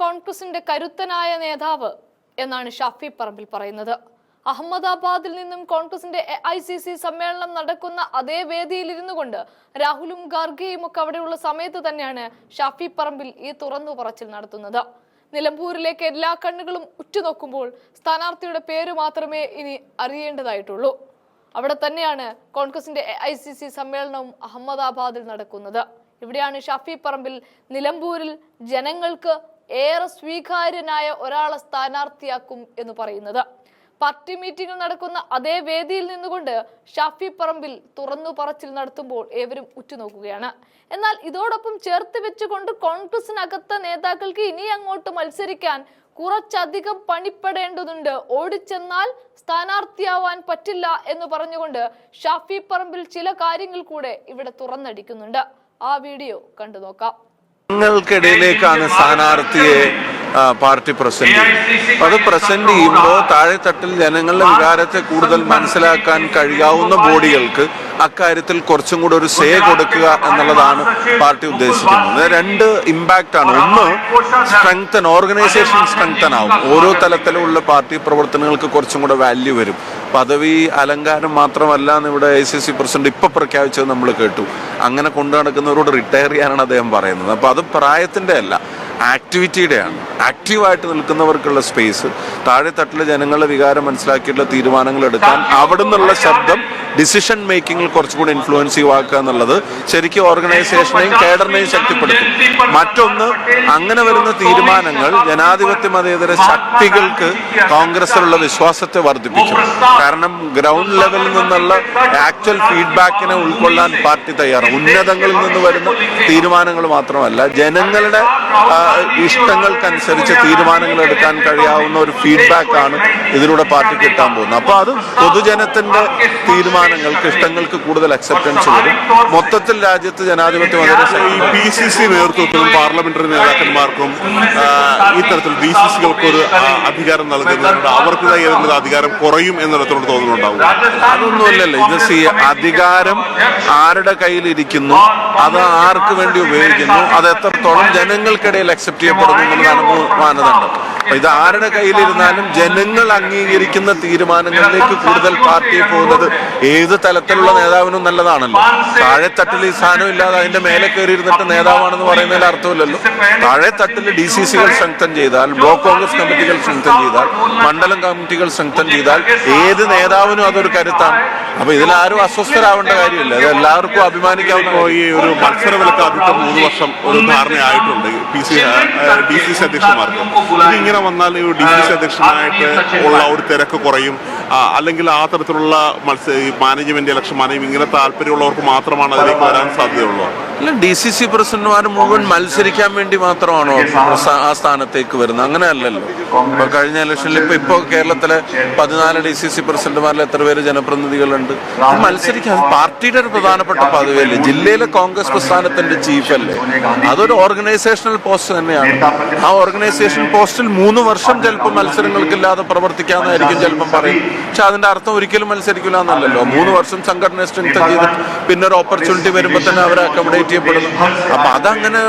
കോൺഗ്രസിന്റെ കരുത്തനായ നേതാവ് എന്നാണ് ഷാഫി പറമ്പിൽ പറയുന്നത്. അഹമ്മദാബാദിൽ നിന്നും കോൺഗ്രസിന്റെ എ ഐ സി സി സമ്മേളനം നടക്കുന്ന അതേ വേദിയിൽ ഇരുന്നു കൊണ്ട് രാഹുലും ഖാർഗെയും ഒക്കെ അവിടെയുള്ള സമയത്ത് തന്നെയാണ് ഷാഫി പറമ്പിൽ ഈ തുറന്നു പറച്ചിൽ നടത്തുന്നത്. നിലമ്പൂരിലേക്ക് എല്ലാ കണ്ണുകളും ഉറ്റുനോക്കുമ്പോൾ സ്ഥാനാർത്ഥിയുടെ പേര് മാത്രമേ ഇനി അറിയേണ്ടതായിട്ടുള്ളൂ. അവിടെ തന്നെയാണ് കോൺഗ്രസിന്റെ എ ഐ സി സി സമ്മേളനവും അഹമ്മദാബാദിൽ നടക്കുന്നത്. ഇവിടെയാണ് ഷാഫി പറമ്പിൽ നിലമ്പൂരിൽ ജനങ്ങൾക്ക് ഏറെ സ്വീകാര്യനായ ഒരാളെ സ്ഥാനാർത്ഥിയാക്കും എന്ന് പറയുന്നത്. പാർട്ടി മീറ്റിംഗ് നടക്കുന്ന അതേ വേദിയിൽ നിന്നുകൊണ്ട് ഷാഫി പറമ്പിൽ തുറന്നു പറച്ചിൽ നടത്തുമ്പോൾ ഏവരും ഉറ്റുനോക്കുകയാണ്. എന്നാൽ ഇതോടൊപ്പം ചേർത്ത് വെച്ചുകൊണ്ട് കോൺഗ്രസിനകത്ത നേതാക്കൾക്ക് ഇനി അങ്ങോട്ട് മത്സരിക്കാൻ കുറച്ചധികം പണിപ്പെടേണ്ടതുണ്ട്. ഓടിച്ചെന്നാൽ സ്ഥാനാർത്ഥിയാവാൻ പറ്റില്ല എന്ന് പറഞ്ഞുകൊണ്ട് ഷാഫി പറമ്പിൽ ചില കാര്യങ്ങൾ കൂടെ ഇവിടെ തുറന്നടിക്കുന്നുണ്ട്. ആ വീഡിയോ കണ്ടു നോക്കാം ജനങ്ങൾക്കിടയിലേക്കാണ് സ്ഥാനാർത്ഥിയെ പാർട്ടി പ്രസന്റ് ചെയ്യുന്നത്. അത് പ്രസന്റ് ചെയ്യുമ്പോൾ താഴെത്തട്ടിൽ ജനങ്ങളുടെ വികാരത്തെ കൂടുതൽ മനസ്സിലാക്കാൻ കഴിയാവുന്ന ബോഡികൾക്ക് അക്കാര്യത്തിൽ കുറച്ചും കൂടെ ഒരു സേ കൊടുക്കുക എന്നുള്ളതാണ് പാർട്ടി ഉദ്ദേശിക്കുന്നത്. രണ്ട് ഇമ്പാക്റ്റ് ആണ്. ഒന്ന് സ്ട്രെങ്തൻ ഓർഗനൈസേഷൻ സ്ട്രെങ്തൻ ആവും. ഓരോ തലത്തിലുള്ള പാർട്ടി പ്രവർത്തനങ്ങൾക്ക് കുറച്ചും കൂടെ വാല്യൂ വരും. പദവി അലങ്കാരം മാത്രമല്ല എന്ന് ഇവിടെ ഐ സി സി പ്രസിഡന്റ് ഇപ്പൊ പ്രഖ്യാപിച്ചത് നമ്മൾ കേട്ടു. അങ്ങനെ കൊണ്ടു നടക്കുന്നവരോട് റിട്ടയർ ചെയ്യാനാണ് അദ്ദേഹം പറയുന്നത്. അപ്പൊ അത് പ്രായത്തിന്റെ അല്ല ആക്ടിവിറ്റിയുടെയാണ് ആക്റ്റീവായിട്ട് നിൽക്കുന്നവർക്കുള്ള സ്പേസ് താഴെത്തട്ടിലെ ജനങ്ങളുടെ വികാരം മനസ്സിലാക്കിയിട്ടുള്ള തീരുമാനങ്ങൾ എടുക്കാൻ അവിടെ നിന്നുള്ള ശബ്ദം ഡിസിഷൻ മേക്കിങ്ങിൽ കുറച്ചുകൂടി ഇൻഫ്ലുവൻസീവ് ആക്കുക എന്നുള്ളത് ശരിക്കും ഓർഗനൈസേഷനെയും കേഡറിനെയും ശക്തിപ്പെടുത്തും. മറ്റൊന്ന് അങ്ങനെ വരുന്ന തീരുമാനങ്ങൾ ജനാധിപത്യ മതേതര ശക്തികൾക്ക് കോൺഗ്രസിലുള്ള വിശ്വാസത്തെ വർദ്ധിപ്പിക്കും. കാരണം ഗ്രൗണ്ട് ലെവലിൽ നിന്നുള്ള ആക്ച്വൽ ഫീഡ്ബാക്കിനെ ഉൾക്കൊള്ളാൻ പാർട്ടി തയ്യാറാണ്. ഉന്നതങ്ങളിൽ നിന്ന് വരുന്ന തീരുമാനങ്ങൾ മാത്രമല്ല ജനങ്ങളുടെ ഇഷ്ടങ്ങൾക്കനുസരിച്ച് തീരുമാനങ്ങൾ എടുക്കാൻ കഴിയാവുന്ന ഒരു ഫീഡ്ബാക്ക് ആണ് ഇതിലൂടെ പാർട്ടി കിട്ടാൻ പോകുന്നത്. അപ്പോൾ അത് പൊതുജനത്തിന്റെ തീരുമാനങ്ങൾക്ക് ഇഷ്ടങ്ങൾക്ക് കൂടുതൽ അക്സെപ്റ്റൻസ് വരും മൊത്തത്തിൽ രാജ്യത്ത് ജനാധിപത്യ ഈ പി സി സി നേതൃത്വത്തിനും പാർലമെന്ററി നേതാക്കന്മാർക്കും ഇത്തരത്തിൽ ബി സി സികൾക്ക് ഒരു അധികാരം നൽകുന്നുണ്ട് അവർക്ക് ഏതെങ്കിലും അധികാരം കുറയും എന്നിടത്തോട് തോന്നുന്നുണ്ടാവും. അതൊന്നുമല്ലല്ലോ. ഇത് സി അധികാരം ആരുടെ കയ്യിലിരിക്കുന്നു? അത് ആർക്ക് വേണ്ടി ഉപയോഗിക്കുന്നു? അത് എത്രത്തോളം ജനങ്ങൾക്കിടയിൽ അക്സെപ്റ്റ് ചെയ്യപ്പെടുന്നു എന്നുള്ളതാണ് മാനദണ്ഡം ഇത് ആരുടെ കയ്യിലിരുന്നാലും ജനങ്ങൾ അംഗീകരിക്കുന്ന തീരുമാനങ്ങളിലേക്ക് കൂടുതൽ പാർട്ടി പോകുന്നത് ഏത് തലത്തിലുള്ള നേതാവിനും നല്ലതാണല്ലോ. താഴെത്തട്ടിൽ ഈ സ്ഥാനം ഇല്ലാതെ അതിന്റെ മേലെ കയറി ഇരുന്നിട്ട് നേതാവാണെന്ന് പറയുന്നതിൽ അർത്ഥമില്ലല്ലോ. താഴെത്തട്ടിൽ ഡി സി സികൾ സ്ട്രെങ്തൻ ചെയ്താൽ ബ്ലോക്ക് കോൺഗ്രസ് കമ്മിറ്റികൾ സ്ട്രെങ്തൻ ചെയ്താൽ മണ്ഡലം കമ്മിറ്റികൾ സ്ട്രെങ്തൻ ചെയ്താൽ ഏത് നേതാവിനും അതൊരു കരുത്താണ്. അപ്പൊ ഇതിലാരും അസ്വസ്ഥരാവേണ്ട കാര്യമില്ല. ഇത് എല്ലാവർക്കും അഭിമാനിക്കാവുന്ന ഈ ഒരു മത്സരവിലക്ക് ആദ്യത്തെ മൂന്ന് വർഷം ഒരു ധാരണയായിട്ടുണ്ട്. P C D C C അധ്യക്ഷന്മാർക്ക്. ഇത് ഇങ്ങനെ വന്നാൽ ഈ ഡി സി സി അധ്യക്ഷനായിട്ട് ഉള്ള ഒരു തിരക്ക് കുറയും. അല്ലെങ്കിൽ ആ തരത്തിലുള്ള മത്സ്യ മാനേജ്മെന്റ് ഇലക്ഷൻ മാനേജ്മെന്റ് ഇങ്ങനെ താല്പര്യമുള്ളവർക്ക് മാത്രമാണ് അതിലേക്ക് വരാൻ സാധ്യതയുള്ളൂ. അല്ല ഡി സി സി പ്രസിഡന്റുമാർ മുഴുവൻ മത്സരിക്കാൻ വേണ്ടി മാത്രമാണോ ആ സ്ഥാനത്തേക്ക് വരുന്നത്? അങ്ങനെ അല്ലല്ലോ ഇപ്പൊ കഴിഞ്ഞ ഇലക്ഷനിൽ ഇപ്പൊ ഇപ്പൊ കേരളത്തിലെ പതിനാല് ഡി സി സി പ്രസിഡന്റുമാരിൽ എത്ര പേര് ജനപ്രതിനിധികളുണ്ട്? മത്സരിക്കാൻ പാർട്ടിയുടെ ഒരു പ്രധാനപ്പെട്ട പദവിയല്ലേ? ജില്ലയിലെ കോൺഗ്രസ് പ്രസ്ഥാനത്തിന്റെ ചീഫ് അല്ലേ അതൊരു ഓർഗനൈസേഷണൽ പോസ്റ്റ് തന്നെയാണ്. ആ ഓർഗനൈസേഷൻ പോസ്റ്റിൽ മൂന്ന് വർഷം ചിലപ്പോൾ മത്സരങ്ങൾക്കില്ലാതെ പ്രവർത്തിക്കാമെന്നായിരിക്കും ചിലപ്പം പറയും. പക്ഷെ അതിന്റെ അർത്ഥം ഒരിക്കലും മത്സരിക്കില്ല എന്നല്ലല്ലോ. മൂന്ന് വർഷം സംഘടന സ്ട്രെങ്തൻ ചെയ്തിട്ട് പിന്നെ ഒരു ഓപ്പർച്യൂണിറ്റി വരുമ്പോൾ തന്നെ അവരെ അക്കോമഡേറ്റ് ചെയ്യപ്പെടുന്നു അപ്പൊ അതങ്ങനെ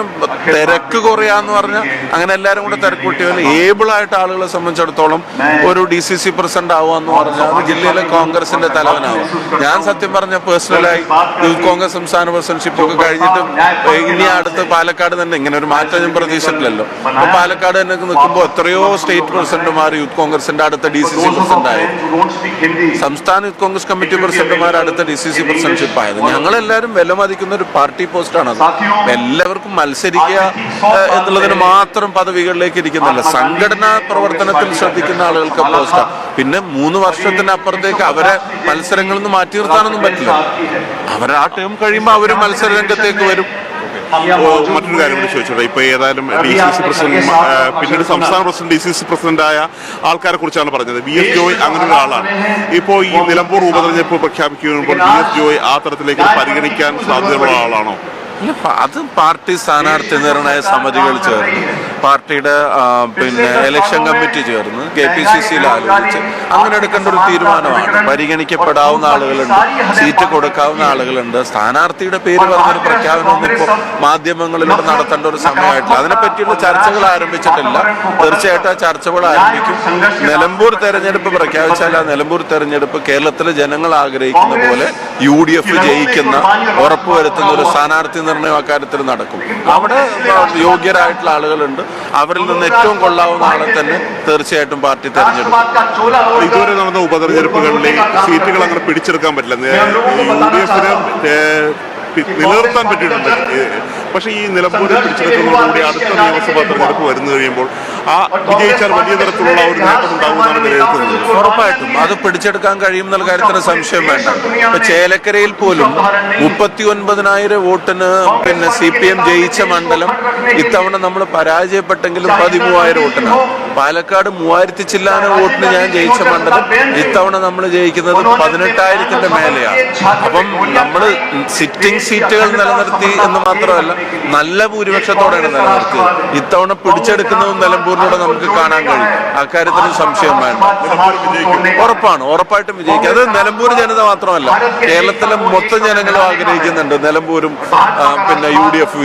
തിരക്ക് കുറയാന്ന് പറഞ്ഞാൽ അങ്ങനെ എല്ലാവരും കൂടെ തിരക്ക് കൂട്ടിയാൽ ഏബിൾ ആയിട്ട് ആളുകളെ സംബന്ധിച്ചിടത്തോളം ഒരു ഡി സി സി പ്രസിഡന്റ് ആവുക പറഞ്ഞാൽ അത് ജില്ലയിലെ കോൺഗ്രസിന്റെ തലവനാവും ഞാൻ സത്യം പറഞ്ഞ പേഴ്സണലായി യൂത്ത് കോൺഗ്രസ് സംസ്ഥാന പ്രസിഡന്റ്ഷിപ്പ് ഒക്കെ കഴിഞ്ഞിട്ട് ഇനി അടുത്ത് പാലക്കാട് തന്നെ ഇങ്ങനെ ഒരു മാറ്റം ഞാൻ പ്രതീക്ഷിച്ചിട്ടില്ലല്ലോ. അപ്പൊ പാലക്കാട് തന്നെ നിൽക്കുമ്പോൾ എത്രയോ സ്റ്റേറ്റ് പ്രസിഡന്റുമാർ യൂത്ത് കോൺഗ്രസിന്റെ അടുത്ത ഡി സി സി പ്രസിഡന്റ് ആയി. സംസ്ഥാന യൂത്ത് കോൺഗ്രസ് കമ്മിറ്റി പ്രസിഡന്റുമാർ അടുത്ത ഡി സി സി പ്രസിഡന്റ്ഷിപ്പ് ആയത്. ഞങ്ങളെല്ലാവരും വിലമതിക്കുന്ന ഒരു പാർട്ടി പോസ്റ്റാണ് എല്ലാവർക്കും മത്സരിക്കുക എന്നുള്ളതിന് മാത്രം പദവികളിലേക്ക് ഇരിക്കുന്നില്ല. സംഘടനാ പ്രവർത്തനത്തിൽ ശ്രദ്ധിക്കുന്ന ആളുകൾക്ക് പോസ്റ്റാണ് പിന്നെ മൂന്ന് വർഷത്തിന് അപ്പുറത്തേക്ക് അവരെ മത്സരങ്ങളിൽ നിന്ന് മാറ്റി നിർത്താനൊന്നും പറ്റില്ല. അവർ ആ ടേം കഴിയുമ്പോൾ അവർ മത്സര രംഗത്തേക്ക് വരും. മറ്റൊരു കാര്യം കൂടി ചോദിച്ചോട്ടെ. ഇപ്പൊ ഏതായാലും ഡി സി സി പ്രസിഡന്റ് പിന്നീട് സംസ്ഥാന പ്രസിഡന്റ് ഡി സി സി പ്രസിഡന്റായ ആൾക്കാരെ കുറിച്ചാണ് പറഞ്ഞത്. വി എസ് ജോയ് അങ്ങനെ ഒരാളാണ് ഇപ്പോ ഈ നിലമ്പൂർ ഉപതെരഞ്ഞെടുപ്പ് പ്രഖ്യാപിക്കുമ്പോൾ വി എസ് ജോയ് ആ തരത്തിലേക്ക് പരിഗണിക്കാൻ സാധ്യതയുള്ള ആളാണോ? അത് പാർട്ടി സ്ഥാനാർത്ഥി നിർണയ സമിതികൾ ചേർന്ന്. പാർട്ടിയുടെ പിന്നെ ഇലക്ഷൻ കമ്മിറ്റി ചേർന്ന്. കെ പി സി സിയിൽ ആലോചിച്ച് അങ്ങനെ എടുക്കേണ്ട ഒരു തീരുമാനമാണ്. പരിഗണിക്കപ്പെടാവുന്ന ആളുകളുണ്ട് സീറ്റ് കൊടുക്കാവുന്ന ആളുകളുണ്ട്. സ്ഥാനാർത്ഥിയുടെ പേര് പറഞ്ഞൊരു പ്രഖ്യാപനം ഇപ്പോൾ മാധ്യമങ്ങളിലൂടെ നടത്തേണ്ട ഒരു സമയമായിട്ടില്ല. അതിനെപ്പറ്റിയുള്ള ചർച്ചകൾ ആരംഭിച്ചിട്ടില്ല. തീർച്ചയായിട്ടും ആ ചർച്ചകൾ ആരംഭിക്കും. നിലമ്പൂർ തെരഞ്ഞെടുപ്പ് പ്രഖ്യാപിച്ചാൽ ആ നിലമ്പൂർ തെരഞ്ഞെടുപ്പ് കേരളത്തിലെ ജനങ്ങൾ ആഗ്രഹിക്കുന്ന പോലെ യു ഡി എഫ് ജയിക്കുന്ന ഉറപ്പുവരുത്തുന്ന ഒരു സ്ഥാനാർത്ഥി നിർണയം അക്കാര്യത്തിൽ നടക്കും. അവിടെ യോഗ്യരായിട്ടുള്ള ആളുകളുണ്ട്. അവരിൽ നിന്ന് ഏറ്റവും കൊള്ളാവുന്ന ആളെ തന്നെ തീർച്ചയായിട്ടും പാർട്ടി തെരഞ്ഞെടുക്കും. ഇതുവരെ നടന്ന ഉപതെരഞ്ഞെടുപ്പുകളിൽ സീറ്റുകൾ അങ്ങനെ പിടിച്ചെടുക്കാൻ പറ്റില്ല. യു ഡി എഫിന് നിലനിർത്താൻ പറ്റിയിട്ടുണ്ട്. പക്ഷെ ഈ നിലമ്പൂരിൽ പിടിച്ചെടുക്കുന്നതോടുകൂടി അടുത്ത നിയമസഭാ തെരഞ്ഞെടുപ്പ് വരുന്നു കഴിയുമ്പോൾ ആ വിജയിച്ചാൽ വലിയ തരത്തിലുള്ള ഒരു നേട്ടം ഉണ്ടാകുമെന്നാണ് വിലയിരുത്തുന്നത്. ഉറപ്പായിട്ടും. അത് പിടിച്ചെടുക്കാൻ കഴിയും എന്നുള്ള കാര്യത്തിന് സംശയം വേണ്ട. ഇപ്പൊ ചേലക്കരയിൽ പോലും മുപ്പത്തി ഒൻപതിനായിരം വോട്ടിന് പിന്നെ സി പി എം ജയിച്ച മണ്ഡലം ഇത്തവണ നമ്മൾ പരാജയപ്പെട്ടെങ്കിലും പതിമൂവായിരം വോട്ടിനാണ്. പാലക്കാട് മൂവായിരത്തി ചില്ലാന വോട്ടിന് ഞാൻ ജയിച്ച മണ്ഡലം ഇത്തവണ നമ്മൾ ജയിക്കുന്നത് പതിനെട്ടായിരത്തിന്റെ മേലെയാണ്. അപ്പം നമ്മൾ സിറ്റിംഗ് സീറ്റുകൾ നിലനിർത്തി എന്ന് മാത്രമല്ല നല്ല ഭൂരിപക്ഷത്തോടെയാണ് നിലനിർത്തിയത്. ഇത്തവണ പിടിച്ചെടുക്കുന്നതും നിലമ്പൂരിലൂടെ നമുക്ക് കാണാൻ കഴിയും. അക്കാര്യത്തിൽ സംശയം വേണ്ട. ഉറപ്പാണ് ഉറപ്പായിട്ടും വിജയിക്കും. അത് നിലമ്പൂർ ജനത മാത്രമല്ല കേരളത്തിലെ മൊത്തം ജനങ്ങളും ആഗ്രഹിക്കുന്നുണ്ട്. നിലമ്പൂരും പിന്നെ യു ഡി എഫ്